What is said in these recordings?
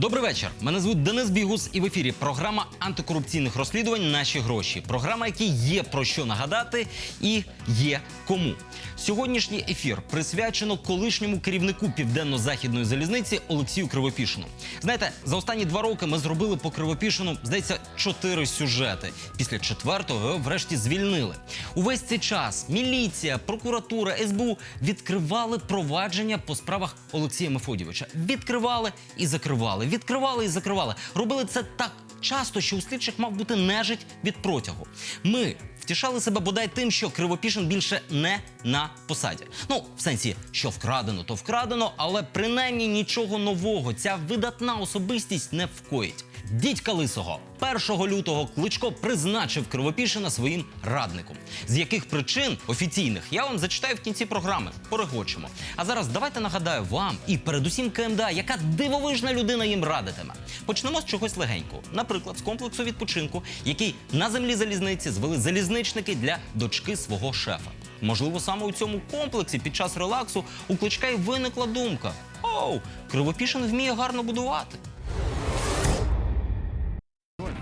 Добрий вечір. Мене звуть Денис Бігус, і в ефірі програма антикорупційних розслідувань Наші гроші. Програма, якій є про що нагадати, і є кому. Сьогоднішній ефір присвячено колишньому керівнику південно-західної залізниці Олексію Кривопішину. Знаєте, за останні два роки ми зробили по Кривопішину, здається, чотири сюжети. Після четвертого його врешті звільнили. Увесь цей час міліція, прокуратура, СБУ відкривали провадження по справах Олексія Мефодійовича. Відкривали і закривали, відкривали і закривали. Робили це так часто, що у слідчих мав бути нежить від протягу. Ми втішали себе бодай тим, що Кривопішин більше не на посаді. Ну, в сенсі, що вкрадено, то вкрадено, але принаймні нічого нового ця видатна особистість не вкоїть. Дідька Лисого 1 лютого Кличко призначив Кривопішина своїм радником. З яких причин офіційних я вам зачитаю в кінці програми. Порегочемо. А зараз давайте нагадаю вам і передусім КМДА, яка дивовижна людина їм радитиме. Почнемо з чогось легенького. Наприклад, з комплексу відпочинку, який на землі залізниці звели залізничники для дочки свого шефа. Можливо, саме у цьому комплексі під час релаксу у кличка й виникла думка: оу, Кривопішин вміє гарно будувати.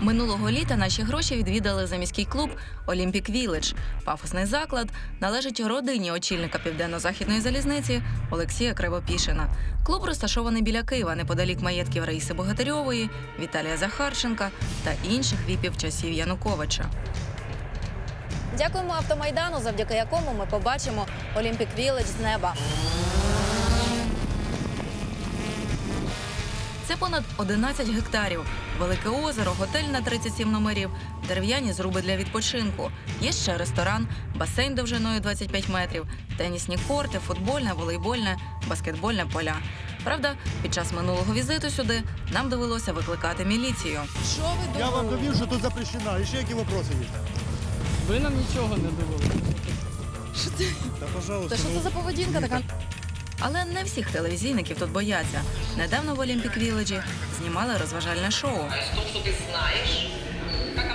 Минулого літа наші гроші відвідали заміський клуб Олімпік Віледж. Пафосний заклад належить родині очільника південно-західної залізниці Олексія Кривопішина. Клуб розташований біля Києва, неподалік маєтків Раїси Богатирьової, Віталія Захарченка та інших віпів часів Януковича. Дякуємо автомайдану, завдяки якому ми побачимо Олімпік Віледж з неба. Це понад 11 гектарів, велике озеро, готель на 37 номерів, дерев'яні зруби для відпочинку. Є ще ресторан, басейн довжиною 25 метрів, тенісні корти, футбольне, волейбольне, баскетбольне поля. Правда, під час минулого візиту сюди нам довелося викликати міліцію. Що ви Я вам довів, що тут запрещено. І ще які вопроси є? Ви нам нічого не довели. Та, пожалуйста. Та що це за поведінка така? Але не всіх телевізійників тут бояться. Недавно в Олімпік Віледжі знімали розважальне шоу. ты знаешь, как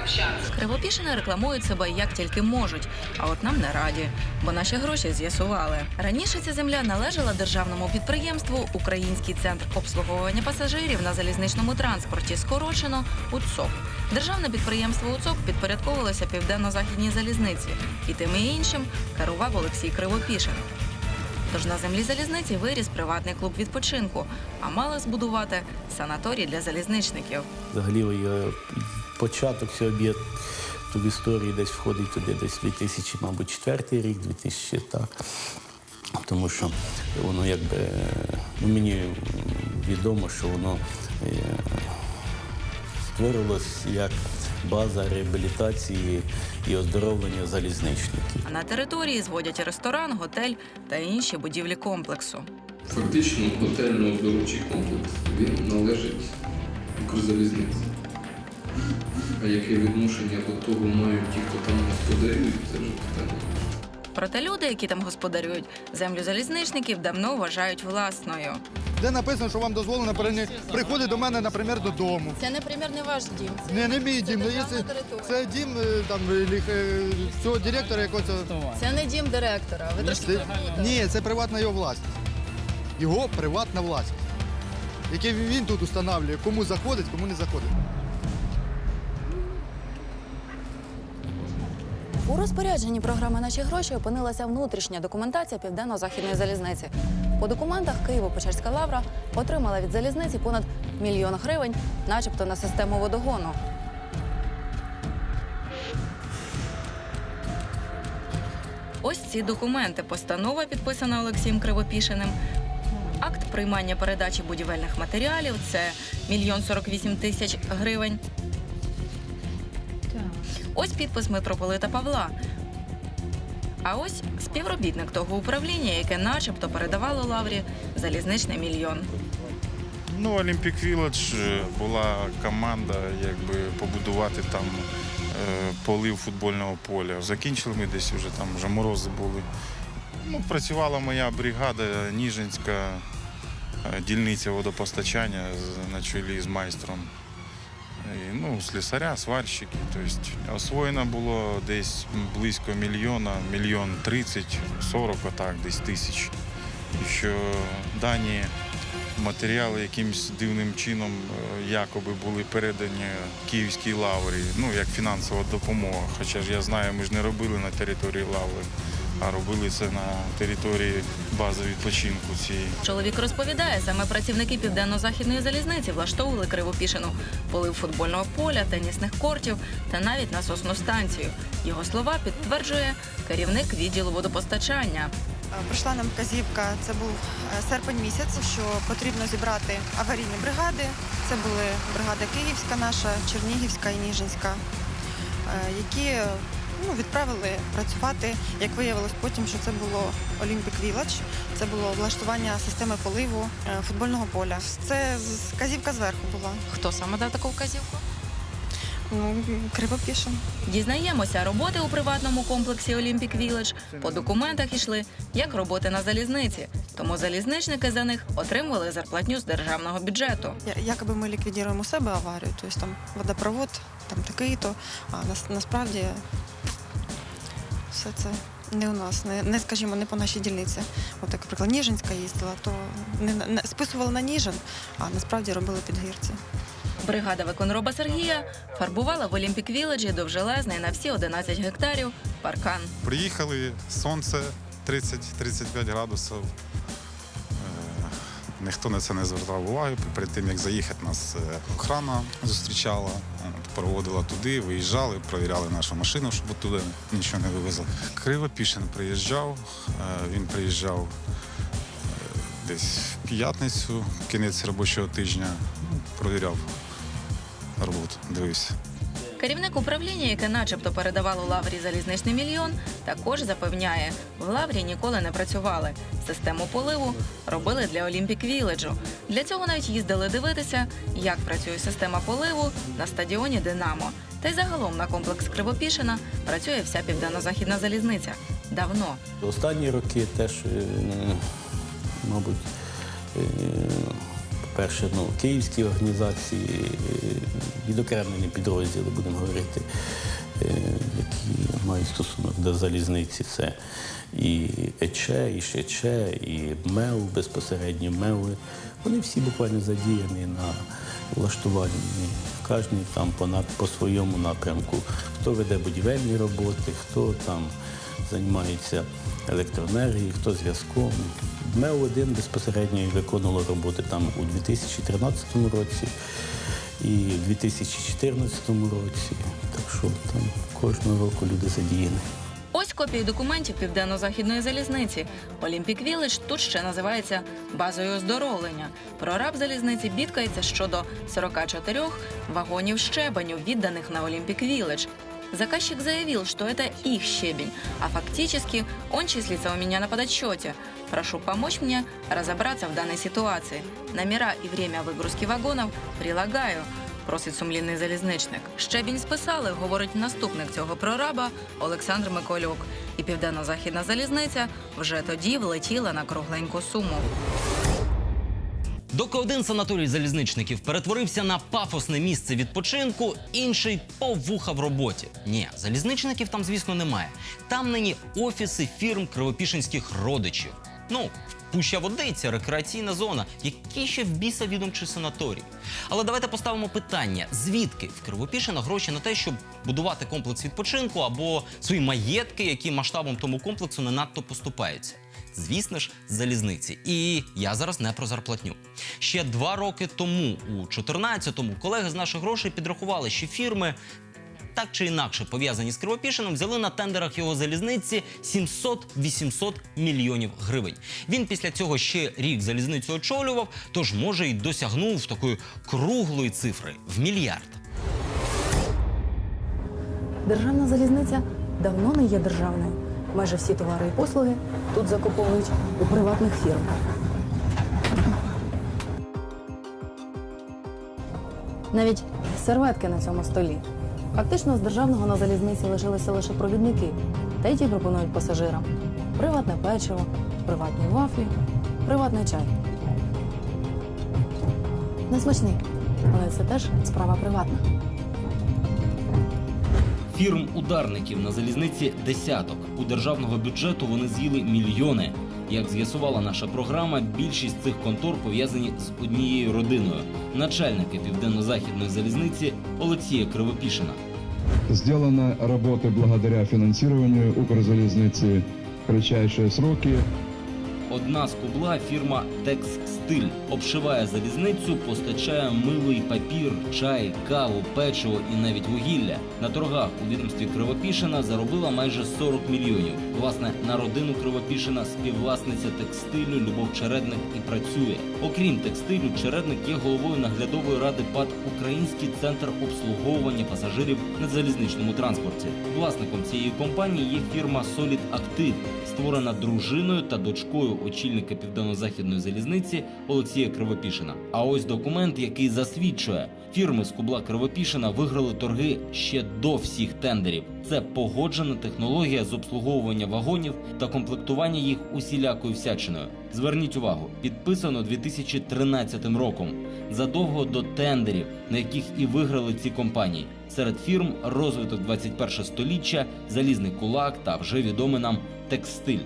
общаться. Кривопішини рекламують себе як тільки можуть, а от нам не раді, бо наші гроші з'ясували. Раніше ця земля належала державному підприємству Український центр обслуговування пасажирів на залізничному транспорті, скорочено УЦОП. Державне підприємство УЦОП підпорядковувалося південно-західній залізниці, і тим і іншим керував Олексій Кривопішин. Тож на землі залізниці виріс приватний клуб відпочинку, а мали збудувати санаторій для залізничників. Взагалі е, початок цього об'єкту в історії десь входить туди десь 2000, мабуть, четвертий рік, 2000, так. Тому що воно якби, ну, мені відомо, що воно е, створилось як база реабілітації і оздоровлення залізничників. А на території зводять ресторан, готель та інші будівлі комплексу. Фактично готельно-оздоровчий комплекс він належить Укрзалізниці. А яке відношення до того мають ті, хто там господарюють, це вже питання. Проте люди, які там господарюють, землю залізничників давно вважають власною. Де написано, що вам дозволено перені- приходити до мене, наприклад, додому. Це, наприклад, не ваш дім. Це, Не, не мій дім, це державна якщо- територія. це дім е, там ліх- е, цього директора якогось. Це не дім директора. Ви трошки Це, переплутали. ні, це приватна його власність. Його приватна власність. Яке він тут встановлює, кому заходить, кому не заходить. У розпорядженні програми Наші гроші опинилася внутрішня документація південно-західної залізниці. По документах Києво-Печерська лавра отримала від залізниці понад мільйон гривень, начебто на систему водогону. Ось ці документи. Постанова підписана Олексієм Кривопішиним. Акт приймання передачі будівельних матеріалів це мільйон сорок вісім тисяч гривень. Ось підпис митрополита Павла. А ось співробітник того управління, яке начебто передавало лаврі залізничний мільйон. Ну, Олімпік Вілладж е, була команда, якби побудувати там е, полив футбольного поля. Закінчили ми десь вже там вже морози були. Ну, працювала моя бригада Ніжинська, е, дільниця водопостачання на чолі з майстром. Ну, слісаря, сварщики. Тобто освоєно було десь близько мільйона, мільйон тридцять, сорок, отак, десь тисяч. І що дані матеріали якимось дивним чином е, якоби були передані Київській лаврі, ну як фінансова допомога. Хоча ж я знаю, ми ж не робили на території лаври, а робили це на території бази відпочинку цієї. Чоловік розповідає, саме працівники південно-західної залізниці влаштовували Кривопішину, полив футбольного поля, тенісних кортів та навіть насосну станцію. Його слова підтверджує керівник відділу водопостачання. Е, Прийшла нам вказівка, це був е, серпень місяць, що потрібно зібрати аварійні бригади. Це були бригада Київська наша, Чернігівська і Ніжинська, е, які ну, відправили працювати. Як виявилось потім, що це було Олімпік Вілладж, це було влаштування системи поливу е, футбольного поля. Це вказівка зверху була. Хто саме дав таку вказівку? Ну, кривопішин. Дізнаємося, роботи у приватному комплексі Олімпік Віледж по документах йшли як роботи на залізниці. Тому залізничники за них отримували зарплатню з державного бюджету. Я- Якоби ми ліквідуємо себе аварію, тобто там водопровод, там такий-то, а нас, насправді все це не у нас, не, не скажімо, не по нашій дільниці. От як, наприклад, Ніжинська їздила, то не, не списували на Ніжин, а насправді робили підгірці. Бригада виконроба Сергія фарбувала в Олімпік Віледжі довжелезний на всі 11 гектарів паркан. Приїхали, сонце 30-35 градусів. Е, Ніхто на це не звертав уваги. Перед тим як заїхати, нас е, охрана зустрічала, проводила туди, виїжджали, провіряли нашу машину, щоб туди нічого не вивезли. Кривопішин приїжджав, е, він приїжджав е, десь в п'ятницю, кінець робочого тижня, ну, провіряв роботу, дивився. Керівник управління, яке начебто передавало лаврі залізничний мільйон, також запевняє, в лаврі ніколи не працювали. Систему поливу робили для Олімпік Віледжу. Для цього навіть їздили дивитися, як працює система поливу на стадіоні Динамо. Та й загалом на комплекс Кривопішина працює вся південно-західна залізниця. Давно. Останні роки теж, е, мабуть, е, по-перше, ну, київські організації, е, відокремлені підрозділи, будемо говорити, е, які мають стосунок до залізниці. Це і ЕЧЕ, і ШЕЧЕ, і МЕУ, безпосередньо МЕУи. Вони всі буквально задіяні на влаштуванні. Кожен там по, по своєму напрямку. Хто веде будівельні роботи, хто там займається електроенергією, хто зв'язком. МЕО-1 безпосередньо виконувало роботи там у 2013 році і в 2014 році. Так що там кожного року люди задіяні. Ось копії документів південно-західної залізниці. Олімпік Віледж тут ще називається базою оздоровлення. Прораб залізниці бідкається щодо 44 вагонів щебеню, відданих на Олимпик Вилледж. Заказчик заявил, что это их щебень, а фактически он числится у меня на подотчете. Прошу помочь мне разобраться в данной ситуации. Номера и время выгрузки вагонов прилагаю. Просить сумлінний залізничник. Щебінь списали, говорить наступник цього прораба Олександр Миколюк. І південно-західна залізниця вже тоді влетіла на кругленьку суму. Доки один санаторій залізничників перетворився на пафосне місце відпочинку, інший повуха в роботі. Ні, залізничників там, звісно, немає. Там нині офіси фірм кривопішинських родичів. Ну, пуща водиця, рекреаційна зона. Які ще в біса відомчий санаторій? Але давайте поставимо питання: звідки в Кривопішина гроші на те, щоб будувати комплекс відпочинку або свої маєтки, які масштабом тому комплексу не надто поступаються? Звісно ж, залізниці. І я зараз не про зарплатню. Ще два роки тому, у 14-му, колеги з наших грошей підрахували, що фірми. Так чи інакше пов'язані з Кривопішином, взяли на тендерах його залізниці 700-800 мільйонів гривень. Він після цього ще рік залізницю очолював, тож може й досягнув такої круглої цифри в мільярд. Державна залізниця давно не є державною. Майже всі товари і послуги тут закуповують у приватних фірм. Навіть серветки на цьому столі. Фактично з державного на залізниці лишилися лише провідники, та й ті пропонують пасажирам приватне печиво, приватні вафлі, приватний чай. Несмачний, але це теж справа приватна. Фірм ударників на залізниці десяток. У державного бюджету вони з'їли мільйони. Як з'ясувала наша програма, більшість цих контор пов'язані з однією родиною начальника південно-західної залізниці Олексія Кривопішина. Сделана работа благодаря финансированию Укрзалезницы в кратчайшие сроки. Одна з кубла фірма Текстиль обшиває залізницю, постачає мило і папір, чай, каву, печиво і навіть вугілля. На торгах у відомстві Кривопішина заробила майже 40 мільйонів. Власне, на родину Кривопішина співвласниця текстилю Любов Чередник і працює. Окрім текстилю, Чередник є головою наглядової ради ПАД Український центр обслуговування пасажирів на залізничному транспорті. Власником цієї компанії є фірма Solid Active, створена дружиною та дочкою очільника південно-західної залізниці Олексія Кривопішина. А ось документ, який засвідчує, фірми з кубла Кривопішина виграли торги ще до всіх тендерів. Це погоджена технологія з обслуговування вагонів та комплектування їх усілякою всячиною. Зверніть увагу, підписано 2013 роком, задовго до тендерів, на яких і виграли ці компанії. Серед фірм розвиток 21 століття, залізний кулак та вже відомий нам текстиль.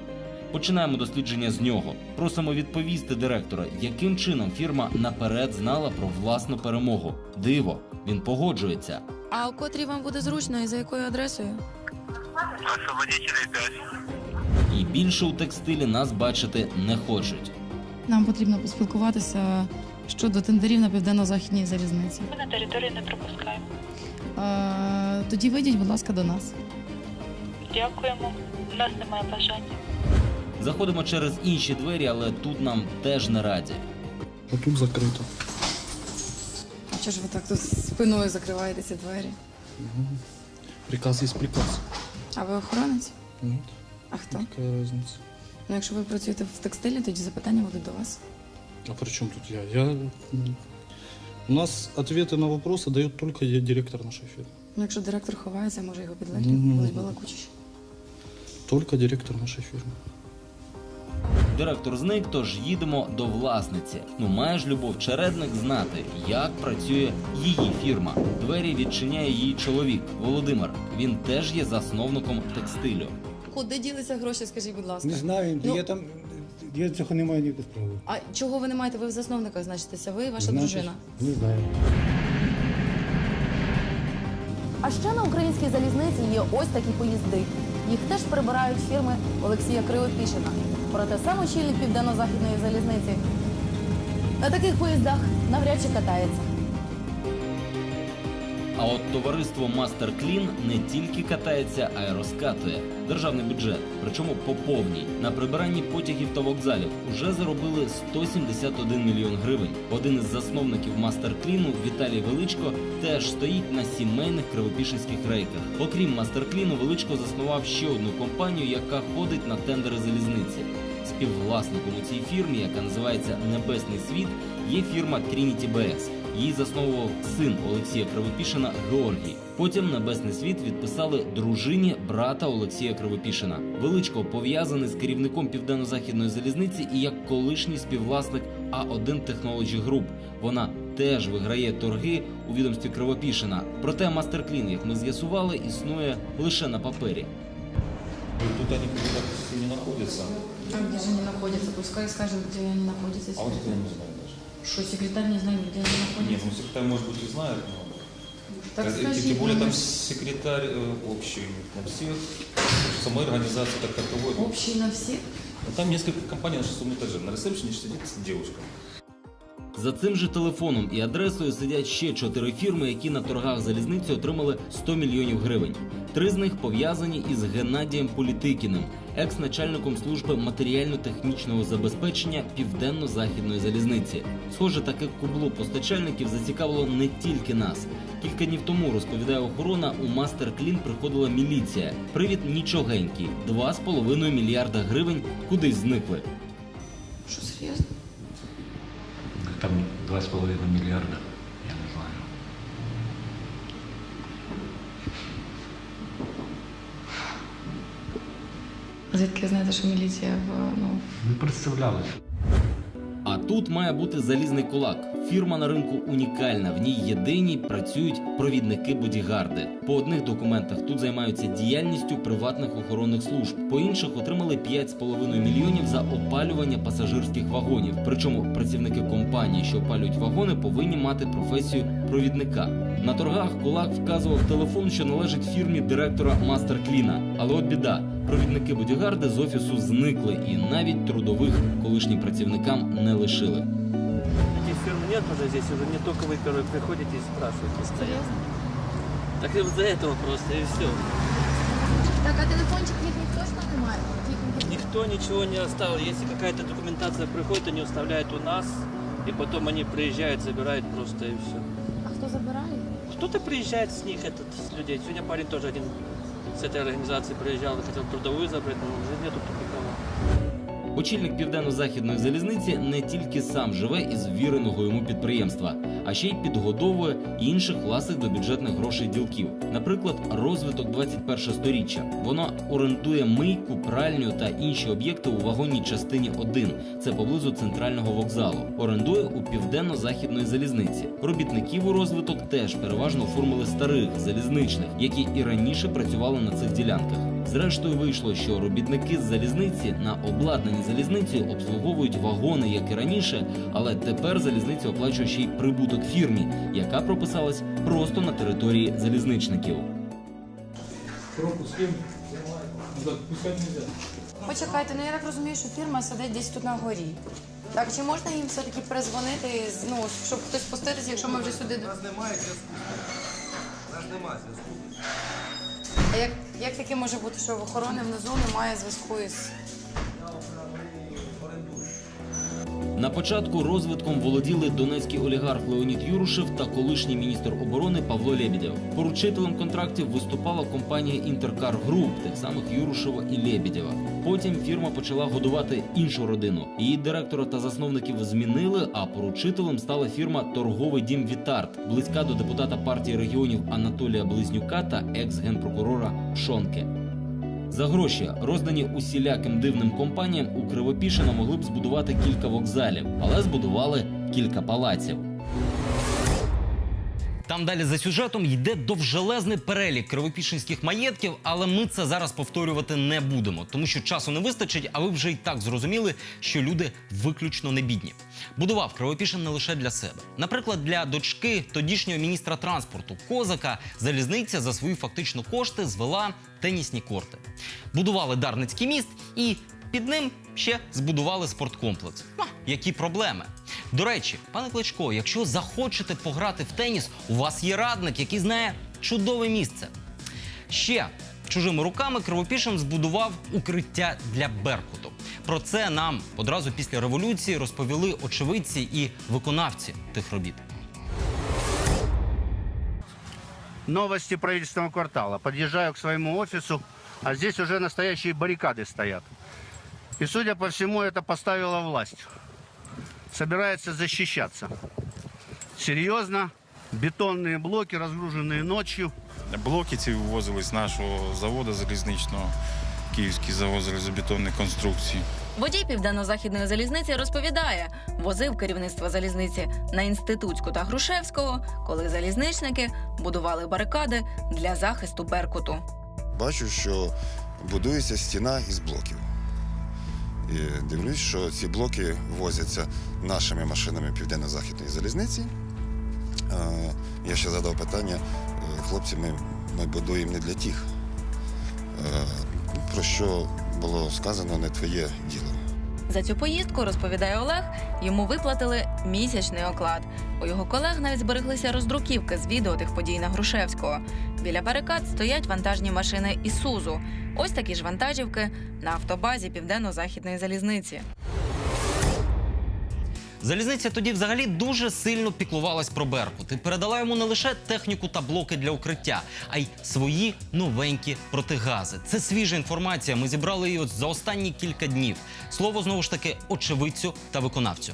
Починаємо дослідження з нього. Просимо відповісти директора, яким чином фірма наперед знала про власну перемогу. Диво, він погоджується. А у котрій вам буде зручно і за якою адресою? І більше у текстилі нас бачити не хочуть. Нам потрібно поспілкуватися щодо тендерів на південно-західній залізниці. Ми на території не пропускаємо. Е, тоді вийдіть, будь ласка, до нас. Дякуємо. У нас немає бажання. Заходимо через інші двері, але тут нам теж не раді. А тут закрито. А чого ж ви так тут спиною закриваєте ці двері? Приказ є приказ. А ви охоронець? Ні, А хто? яка різниця? Ну, якщо ви працюєте в текстилі, тоді запитання будуть до вас. А при чем тут я? Я... У нас ответы на вопросы дает только я, директор нашей фирмы. Ну, якщо директор ховається, може його підлеглі Ну, будуть балакучіші. Только директор нашей фирмы. Директор зник, тож їдемо до власниці. Ну має ж любов чередник знати, як працює її фірма. Двері відчиняє її чоловік Володимир. Він теж є засновником текстилю. Куди ділися гроші, скажіть, будь ласка? Не знаю, Ну- я там я цього не маю ніякої справи. А чого ви не маєте? Ви в засновниках значитеся, ви і ваша Значить, дружина. Не знаю. А ще на українській залізниці є ось такі поїзди. Їх теж прибирають фірми Олексія Кривопішина. Проте сам очільник південно-західної залізниці на таких поїздах навряд чи катається. А от товариство Мастер Клін не тільки катається, а й розкатує державний бюджет. Причому по повній на прибиранні потягів та вокзалів уже заробили 171 мільйон гривень. Один із засновників Мастер Кліну Віталій Величко теж стоїть на сімейних кривопішинських рейках. Окрім Мастер Кліну, Величко заснував ще одну компанію, яка ходить на тендери залізниці. Співвласником у цій фірмі, яка називається Небесний світ, є фірма Trinity BS. Її засновував син Олексія Кривопішина Георгій. Потім Небесний світ відписали дружині брата Олексія Кривопішина. Величко пов'язаний з керівником південно-західної залізниці і як колишній співвласник А1 Technology Group. Вона теж виграє торги у відомстві Кривопішина. Проте Мастерклін, як ми з'ясували, існує лише на папері. Тут они как не находятся. А где же они находятся? Пускай скажет, где они находятся. А вот это я не знаю даже. Что, секретарь не знает, где они Нет, находятся? ну секретарь, может быть, и знает, но... Так скажи, Тем более ну, там секретарь э, общий на всех, самой организации как таковой. Общий на всех? Но Там несколько компаний на шестом этаже. На ресепшене сидит девушка. За цим же телефоном і адресою сидять ще чотири фірми, які на торгах залізниці отримали 100 мільйонів гривень. Три з них пов'язані із Геннадієм Політикіним, екс-начальником служби матеріально-технічного забезпечення південно-західної залізниці. Схоже, таке кубло постачальників зацікавило не тільки нас. Кілька днів тому розповідає охорона. У Мастер Клін приходила міліція. Привід нічогенький 2,5 мільярда гривень кудись зникли. Что, серьезно? 2,5 мільярда, я не знаю. Звідки знаєте, що міліція в ну. Не представляли. А тут має бути залізний кулак. Фірма на ринку унікальна. В ній єдині працюють провідники бодігарди. По одних документах тут займаються діяльністю приватних охоронних служб. По інших отримали 5,5 мільйонів за опалювання пасажирських вагонів. Причому працівники компанії, що опалюють вагони, повинні мати професію провідника. На торгах кулак вказував телефон, що належить фірмі директора Мастер Кліна. Але от біда. Провідники бодігарди з офісу зникли і навіть трудових колишнім працівникам не лишили. Этих фирм нет уже здесь, уже не только вы первые приходите и спрашиваете постоянно. Так и из-за этого просто, и все. Так, а телефончик їхній точно немає? Никто ничего не оставил. Если какая-то документация приходит, они оставляют у нас, и потом они приезжают, забирают просто и все. А хто забирає? Кто-то приезжает с них, этот, с людей. Сегодня парень тоже один с этой организации приезжал, хотел трудовую забрать, но уже нету тут никого. Очільник південно-західної залізниці не тільки сам живе із ввіреного йому підприємства, а ще й підгодовує інших власних до бюджетних грошей ділків. Наприклад, розвиток 21 сторіччя. Воно орендує мийку, пральню та інші об'єкти у вагонній частині 1. Це поблизу центрального вокзалу. Орендує у південно-західної залізниці. Робітників у розвиток теж переважно оформили старих залізничних, які і раніше працювали на цих ділянках. Зрештою, вийшло, що робітники з залізниці на обладнаній залізниці обслуговують вагони, як і раніше, але тепер залізниця оплачує ще й прибуток фірмі, яка прописалась просто на території залізничників. Нельзя. Почекайте, ну я так розумію, що фірма сидить десь тут на горі. Так, чи можна їм все-таки призвонити, ну, щоб хтось спуститися, якщо ми вже сюди. У нас немає зв'язку. У нас немає зв'язку. А як, як таке може бути, що в охорони внизу немає зв'язку із. На початку розвитком володіли донецький олігарх Леонід Юрушев та колишній міністр оборони Павло Лебедєв. Поручителем контрактів виступала компанія Інтеркар Груп, тих самих Юрушева і Лебедєва. Потім фірма почала годувати іншу родину. Її директора та засновників змінили, а поручителем стала фірма Торговий дім Вітарт, близька до депутата партії регіонів Анатолія Близнюка та екс-генпрокурора Шонке. За гроші, роздані усіляким дивним компаніям, у Кривопішино могли б збудувати кілька вокзалів, але збудували кілька палаців. Там далі за сюжетом йде довжелезний перелік кривопішинських маєтків, але ми це зараз повторювати не будемо, тому що часу не вистачить, а ви вже й так зрозуміли, що люди виключно не бідні. Будував Кривопішин не лише для себе. Наприклад, для дочки тодішнього міністра транспорту Козака залізниця за свої фактично кошти звела тенісні корти. Будували Дарницький міст і під ним ще збудували спорткомплекс. Які проблеми? До речі, пане Кличко, якщо захочете пограти в теніс, у вас є радник, який знає чудове місце. Ще чужими руками Кривопішин збудував укриття для Беркуту. Про це нам одразу після революції розповіли очевидці і виконавці тих робіт. Новости правительственного квартала. Подъезжаю к своему офису, а здесь уже настоящие баррикады стоят. И, судя по всему, это поставила власть. Собирается защищаться. Серьезно. Бетонные блоки, разгруженные ночью. Блоки ці вивозили з нашого заводу залізничного, Київський завод залізобетонної конструкції. Водій південно-західної залізниці розповідає, возив керівництво залізниці на інститутську та Грушевського, коли залізничники будували барикади для захисту Беркуту. Бачу, що будується стіна із блоків. І дивлюсь, що ці блоки возяться нашими машинами Південно-Західної залізниці. Е, Я ще задав питання, е, хлопці, ми, ми будуємо не для тих, Е, про що було сказано не твоє діло. За цю поїздку, розповідає Олег, йому виплатили місячний оклад. У його колег навіть збереглися роздруківки з відео тих подій на Грушевського. Біля барикад стоять вантажні машини Ісузу. Ось такі ж вантажівки на автобазі південно-західної залізниці. Залізниця тоді взагалі дуже сильно піклувалась про Беркут і передала йому не лише техніку та блоки для укриття, а й свої новенькі протигази. Це свіжа інформація. Ми зібрали її за останні кілька днів. Слово знову ж таки очевидцю та виконавцю.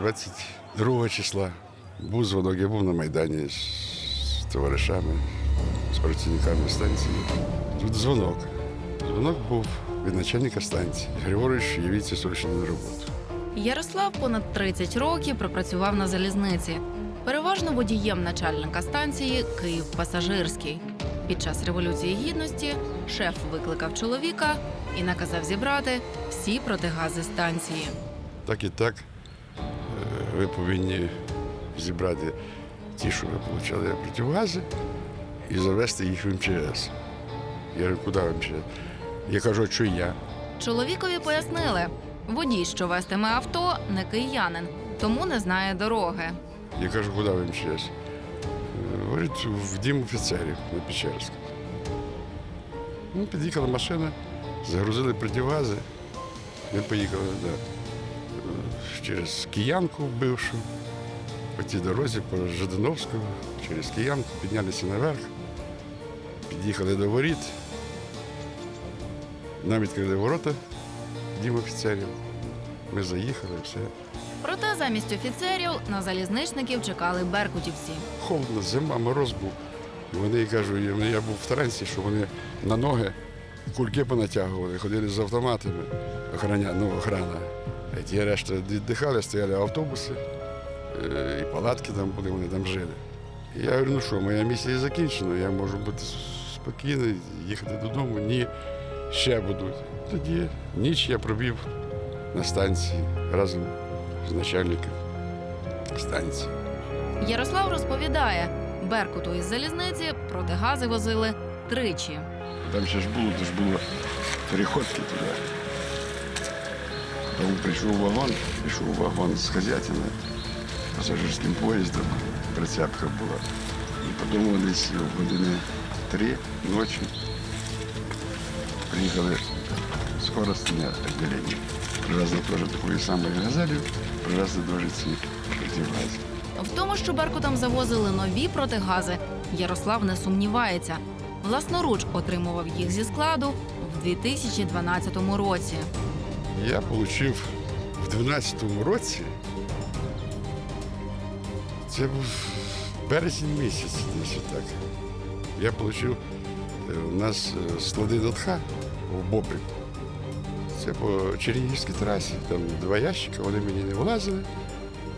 22 числа Був дзвонок, я був на Майдані з товаришами, з працівниками станції. Тут дзвонок. Дзвонок був від начальника станції. Григорович, явіться срочно на роботу. Ярослав понад 30 років пропрацював на залізниці. Переважно водієм начальника станції Київ Пасажирський. Під час революції гідності шеф викликав чоловіка і наказав зібрати всі протигази станції. Так і так, е, ви повинні зібрати ті, що ви отримали противогази, і завести їх в МЧС. Я говорю, куди в МЧС? Я кажу, що я? Чоловікові пояснили, водій, що вестиме авто, не киянин, тому не знає дороги. Я кажу, куди в МЧС? Говорить, в дім офіцерів на Печерську. Ну, під'їхала машина, загрузили противогази. Ми поїхали да, через Киянку бившу, по тій дорозі, по Жириновську, через Киянку, піднялися наверх, під'їхали до воріт. Нам відкрили ворота, дім офіцерів. Ми заїхали, все. Проте замість офіцерів на залізничників чекали беркутівці. холодно, зима, мороз був. І вони кажуть, я я був в Таранці, що вони на ноги кульки понатягували, ходили з автоматами, охраня, ну, охрана. А ті решта віддихали, стояли автобуси, е, і палатки там були, вони там жили. І я говорю, ну що, моя місія закінчена, я можу бути спокійний, їхати додому. Ні, ще будуть. Тоді ніч я пробів на станції разом з начальником станції. Ярослав розповідає, беркуту із залізниці протигази возили тричі. Там ще ж було, то ж було переходки туди. Тому прийшов вагон, прийшов вагон з Хазятина, пасажирським поїздом, прицепка була. І потім десь в години три ночі приїхали скоростне відділення. Привезли теж такої самої газелі, привезли дуже ці противогази. В тому, що беркутам завозили нові протигази, Ярослав не сумнівається. Власноруч отримував їх зі складу в 2012 році. Я отримав в 12-му році. Це був березень місяць, десь так. Я отримав у нас е, склади ДТХ в Бобрі. Це по Чернігівській трасі. Там два ящика, вони мені не влазили.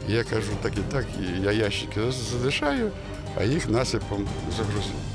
Я кажу, так і так, я ящики залишаю, а їх насипом загрузив.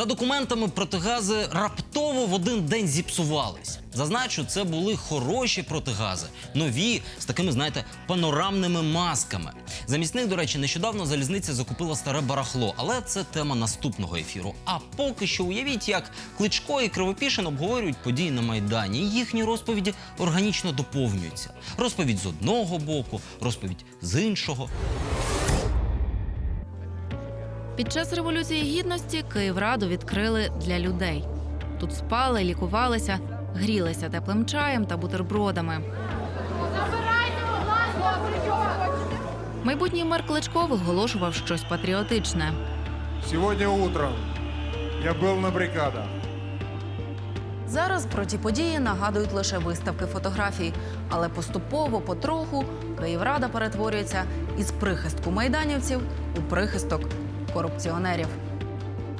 За документами протигази раптово в один день зіпсувались. Зазначу, це були хороші протигази, нові з такими, знаєте, панорамними масками. Замість них, до речі, нещодавно залізниця закупила старе барахло, але це тема наступного ефіру. А поки що уявіть, як Кличко і Кривопішин обговорюють події на майдані. І їхні розповіді органічно доповнюються. Розповідь з одного боку, розповідь з іншого. Під час революції гідності Київраду відкрили для людей. Тут спали, лікувалися, грілися теплим чаєм та бутербродами. Майбутній мер Кличко виголошував щось патріотичне. Сегодня утром я был на бригадах. Зараз про ті події нагадують лише виставки фотографій, але поступово, потроху, Київрада перетворюється із прихистку майданівців у прихисток корупціонерів.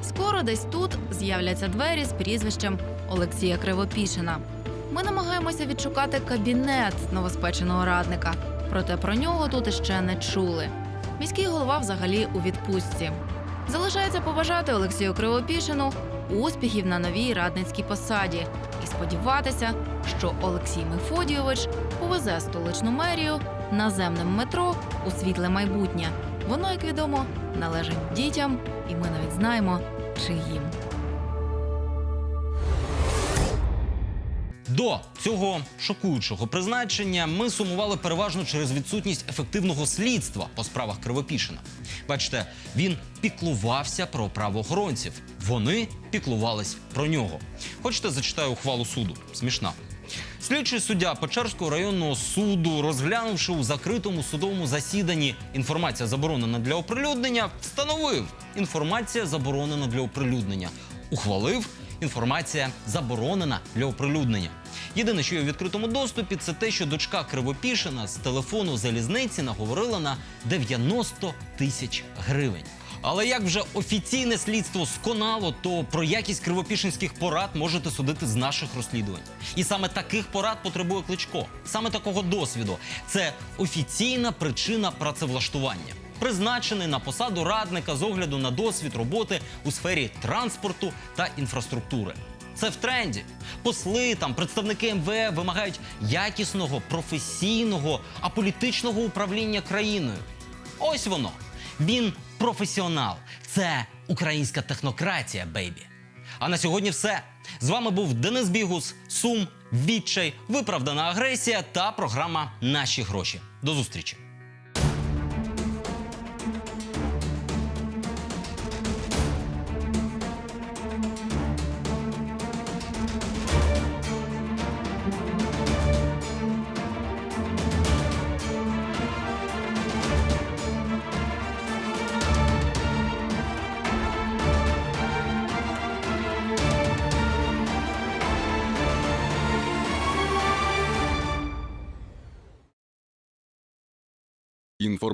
Скоро десь тут з'являться двері з прізвищем Олексія Кривопішина. Ми намагаємося відшукати кабінет новоспеченого радника, проте про нього тут іще не чули. Міський голова взагалі у відпустці. Залишається побажати Олексію Кривопішину успіхів на новій радницькій посаді і сподіватися, що Олексій Мефодійович повезе столичну мерію наземним метро у світле майбутнє. Воно, як відомо, належить дітям, і ми навіть знаємо, чиїм. До цього шокуючого призначення ми сумували переважно через відсутність ефективного слідства по справах Кривопішина. Бачите, він піклувався про правоохоронців. Вони піклувались про нього. Хочете, зачитаю ухвалу суду? Смішна. Слідчий суддя Печерського районного суду, розглянувши у закритому судовому засіданні інформація заборонена для оприлюднення, встановив інформація заборонена для оприлюднення, ухвалив інформація заборонена для оприлюднення. Єдине, що є в відкритому доступі, це те, що дочка Кривопішина з телефону залізниці наговорила на 90 тисяч гривень. Але як вже офіційне слідство сконало, то про якість кривопішинських порад можете судити з наших розслідувань. І саме таких порад потребує кличко, саме такого досвіду. Це офіційна причина працевлаштування. Призначений на посаду радника з огляду на досвід роботи у сфері транспорту та інфраструктури. Це в тренді. Посли там, представники МВ вимагають якісного, професійного, аполітичного управління країною. Ось воно. Він професіонал. Це українська технократія, бейбі. А на сьогодні все. З вами був Денис Бігус, Сум, Відчай, Виправдана агресія та програма Наші гроші. До зустрічі.